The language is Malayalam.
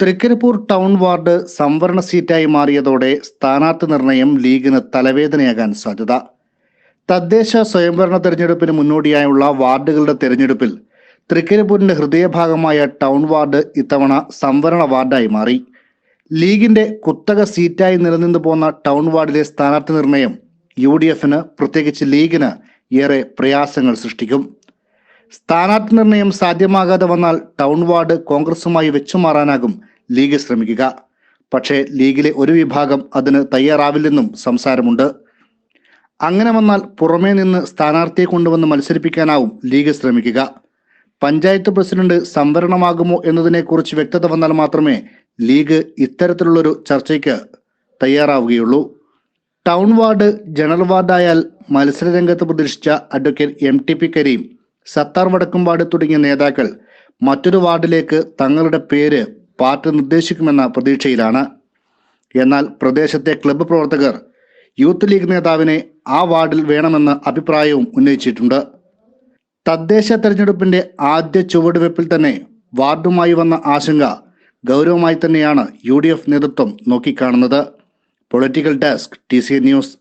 തൃക്കരിപ്പൂർ ടൗൺ വാർഡ് സംവരണ സീറ്റായി മാറിയതോടെ സ്ഥാനാർത്ഥി നിർണയം ലീഗിന് തലവേദനയാകാൻ സാധ്യത. തദ്ദേശ സ്വയംഭരണ തെരഞ്ഞെടുപ്പിന് മുന്നോടിയായുള്ള വാർഡുകളുടെ തെരഞ്ഞെടുപ്പിൽ തൃക്കരിപ്പൂരിന്റെ ഹൃദയഭാഗമായ ടൗൺ വാർഡ് ഇത്തവണ സംവരണ വാർഡായി മാറി. ലീഗിന്റെ കുത്തക സീറ്റായി നിലനിന്നു പോന്ന ടൗൺ വാർഡിലെ സ്ഥാനാർത്ഥി നിർണയം യു ഡി എഫിന് പ്രത്യേകിച്ച് ലീഗിന് ഏറെ പ്രയാസങ്ങൾ സൃഷ്ടിക്കും. സ്ഥാനാർത്ഥി നിർണയം സാധ്യമാകാതെ വന്നാൽ ടൗൺ വാർഡ് കോൺഗ്രസുമായി വെച്ചുമാറാനാകും ലീഗ് ശ്രമിക്കുക. പക്ഷേ ലീഗിലെ ഒരു വിഭാഗം അതിന് തയ്യാറാവില്ലെന്നും സംസാരമുണ്ട്. അങ്ങനെ വന്നാൽ പുറമേ നിന്ന് സ്ഥാനാർത്ഥിയെ കൊണ്ടുവന്ന് മത്സരിപ്പിക്കാനാവും ലീഗ് ശ്രമിക്കുക. പഞ്ചായത്ത് പ്രസിഡന്റ് സംവരണമാകുമോ എന്നതിനെക്കുറിച്ച് വ്യക്തത വന്നാൽ മാത്രമേ ലീഗ് ഇത്തരത്തിലുള്ളൊരു ചർച്ചയ്ക്ക് തയ്യാറാവുകയുള്ളൂ. ടൗൺ വാർഡ് ജനറൽ വാർഡായാൽ മത്സരരംഗത്ത് പ്രതീക്ഷിച്ച advocate M T P Kareem Sathar Vadakkumpad തുടങ്ങിയ നേതാക്കൾ മറ്റൊരു വാർഡിലേക്ക് തങ്ങളുടെ പേര് പാർട്ടി നിർദ്ദേശിക്കുമെന്ന പ്രതീക്ഷയിലാണ്. എന്നാൽ പ്രദേശത്തെ ക്ലബ്ബ് പ്രവർത്തകർ യൂത്ത് ലീഗ് നേതാവിനെ ആ വാർഡിൽ വേണമെന്ന അഭിപ്രായവും ഉന്നയിച്ചിട്ടുണ്ട്. തദ്ദേശ തെരഞ്ഞെടുപ്പിന്റെ ആദ്യ ചുവടുവെപ്പിൽ തന്നെ വാർഡുമായി വന്ന ആശങ്ക ഗൗരവമായി തന്നെയാണ് യു ഡി എഫ് നേതൃത്വം നോക്കിക്കാണുന്നത്. Political desk T C news